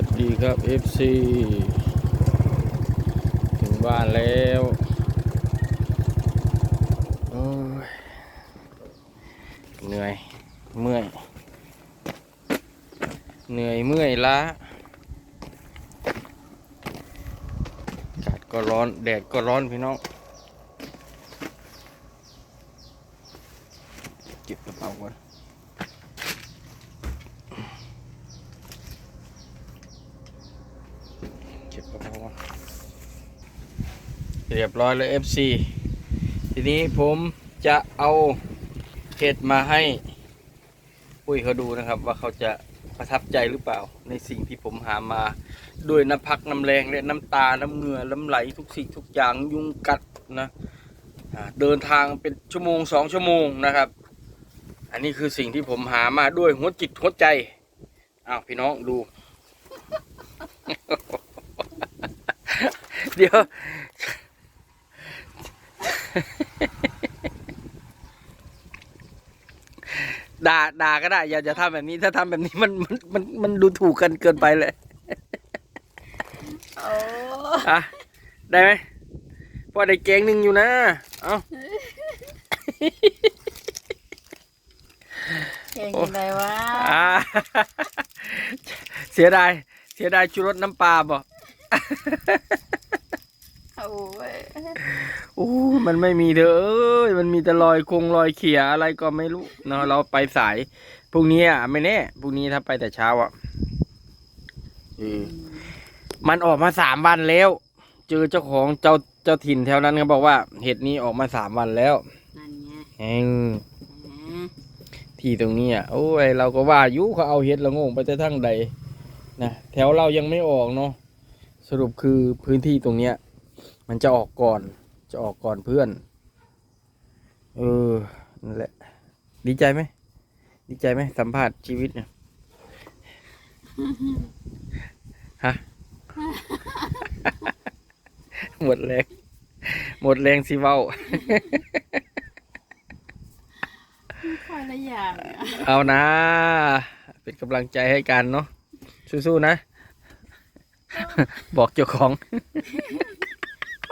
วัสดีครับ FC ถึงบ้านแล้วเหนื่อย เมื่อย เหนื่อยเมื่อยล้าอากาศก็ร้อน แดดก็ร้อนพี่น้อง เก็บกระเป๋าก่อน เก็บกระเป๋าก่อน เรียบร้อยเลย FC ทีนี้ผมจะเอาเห็ดมาให้ปุ้ยเขาดูนะครับว่าเขาจะประทับใจหรือเปล่า ในสิ่งที่ผมหามาด้วยน้ำพักน้ำแรงและน้ำตาน้ำเหงื่อน้ำไหลทุกสิ่งทุกอย่างยุงกัดนะเดินทางเป็นชั่วโมงสองชั่วโมงนะครับ อันนี้คือสิ่งที่ผมหามาด้วยหัวจิตหัวใจอ้าวพี่น้องดู เดี๋ยว ด่าด่าก็ได้อย่าจะทำแบบนี้ ถ้าทำแบบนี้มันมันมันมันดูถูกกันเกินไปเลยโอ้อะได้ไหมพอได้แกงหนึ่งอยู่นะ เอาเก่งยังไงวะอ่าเสียดายเสียดายชูรสน้ำปลาบ่ โอ้ยโอ้ยมันไม่มีเด้อเอ้ยมันมีแต่รอยคงรอยเขียอะไรก็ไม่รู้เนาะเราไปสายพรุ่งนี้อะไม่แน่พรุ่งนี้ถ้าไปแต่เช้าอะเออมันออกมาสามวันแล้ว เจอเจ้าของเจ้าเจ้าถิ่นแถวนั้นเขาบอกว่า เห็ดนี้ออกมาสามวันแล้วนั่นไงเองอืมที่ตรงนี้อะโอ้ยเราก็ว่าอยุเขาเอาเห็ดละโงงไปแต่ทั้งใดนะแถวเรายังไม่ออกเนาะสรุปคือพื้นที่ตรงเนี้ย มันจะออกก่อน จะออกก่อนเพื่อน เออ นั่นแหละ ดีใจไหม ดีใจไหมสัมผัสชีวิตเนี่ย ฮะ หมดแรง หมดแรงสิเว้าค่อยละอย่างอะเอานะ เป็นกำลังใจให้กันเนาะ สู้ๆนะ บอกเจ้าของ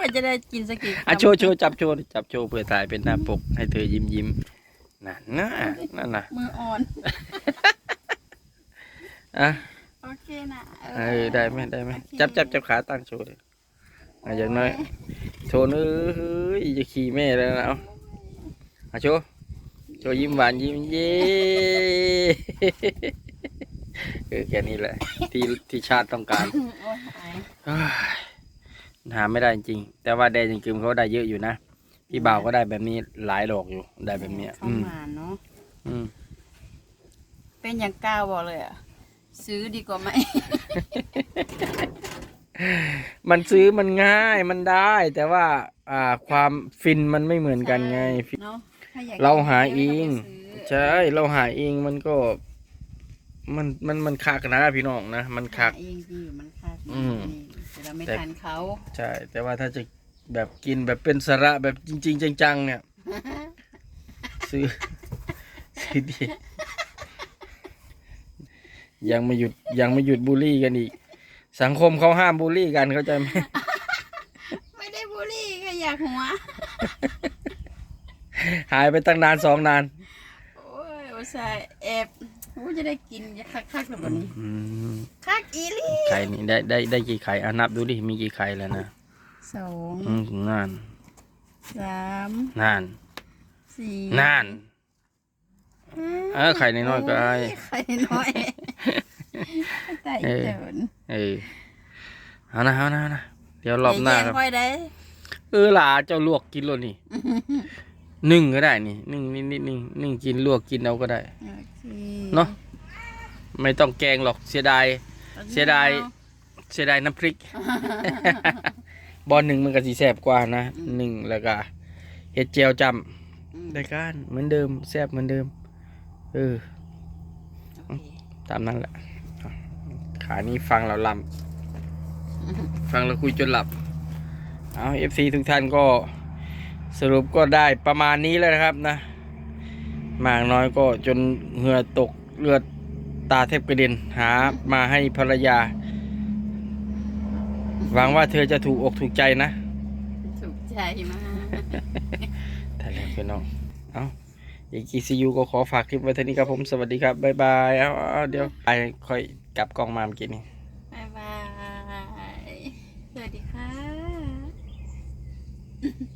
อยจะได้กินสักกี่อะโชว์โชว์จับโชว์จับโชว์เพื่อถ่ายเป็นหน้าปกให้เธอยิ้มยิ้มนั่นนะนั่นนะมืออ่อนอะโอเคนะเออได้ไหมได้ไหมจับจับจับขาตั้งโชว์เลยอะอย่างน้อยโชว์เอ้ยจะขี่แม่แล้วนะเอาอะโชว์โชว์ยิ้มหวานยิ้มเย้เออแค่นี้แหละที่ที่ชาติต้องการโอ้ย หายเฮ้ยหาไม่ได้จริง แต่ว่าแดนจริงๆเขาได้เยอะอยู่นะ พี่บ่าวก็ได้แบบนี้หลายดอกอยู่ ได้แบบเนี้ยเข้าอืมมาเนาะอืมเป็นอย่างก้าวบอกเลยอะซื้อดีกว่าไหม มันซื้อมันง่ายมันได้ แต่ว่า อ่า ความฟินมันไม่เหมือนกันไง เนาะถ้อยกเราหากินเองก็ไปซื้อใช่เราหาเองมันก็ มันมันมันคักนะพี่น้องนะมันคัก หาเองดีอยู่มันคักอืมแต่ เราไม่แต่ ทันเขาใช่ แต่ว่าถ้าจะแบบกินแบบเป็นสาระแบบจริง ๆ จัง ๆ เนี่ย ซื้อ ซื้อดียังไม่หยุดยังไม่หยุดบูลลี่กันอีก สังคมเขาห้ามบูลลี่กันเข้าใจไหมไม่ได้บุหรี่ก็อยากหัว หายไปตั้งนานสองนาน โอ้ยอุตส่าห์แอบ โอ้จะได้กินคักๆแล้ววันนี้อืมคักอีหลีไข่นี่ได้ได้ได้กี่ไข่อะนับดูดิมีกี่ไข่แล้วนะสองอืมนานสามนานสี่นานเออไข่น้อยๆก็ได้ไข่น้อยแต่อีเดินเออเอานะเอานะเอานะเดี๋ยวรอบหน้าครับค่อยได้เออหลาเจ้าลวกกินแล้วนี่ นึ่งก็ได้นี่นึ่งนิดนิดนึ่งนึ่งกินลวกกินเอาก็ได้ โอเคเนาะไม่ต้องแกงหรอกเสียดาย เสียดาย เสียดายน้ำพริก บอลหนึ่งมันก็สีแสบกว่านะหนึ่งแล้วก็เห็ดเจียวจอืมำได้การเหมือนเดิมแสบเหมือนเดิม เออโอเคตามนั้นแหละอะขานี้ฟังเราลำฟังเราคุยจนหลับ เอาเอฟซีทุกท่านก็ สรุปก็ได้ประมาณนี้แล้วนะครับนะมากน้อยก็จนเหงื่อตกเลือดตาแทบกระเด็นหามาให้ภรรยา หวังว่าเธอจะถูกอกถูกใจนะถูกใจมากแต่แล้วพี่น้องเอาอีกกีซียูก็ขอฝากคลิปไว้เท่านี้ครับผมสวัสดีครับบ๊ายบายเอาเอาเดี๋ยวไปค่อยกลับกล้องมาเมื่อกี้นี้บ๊ายบายสวัสดีค่ะ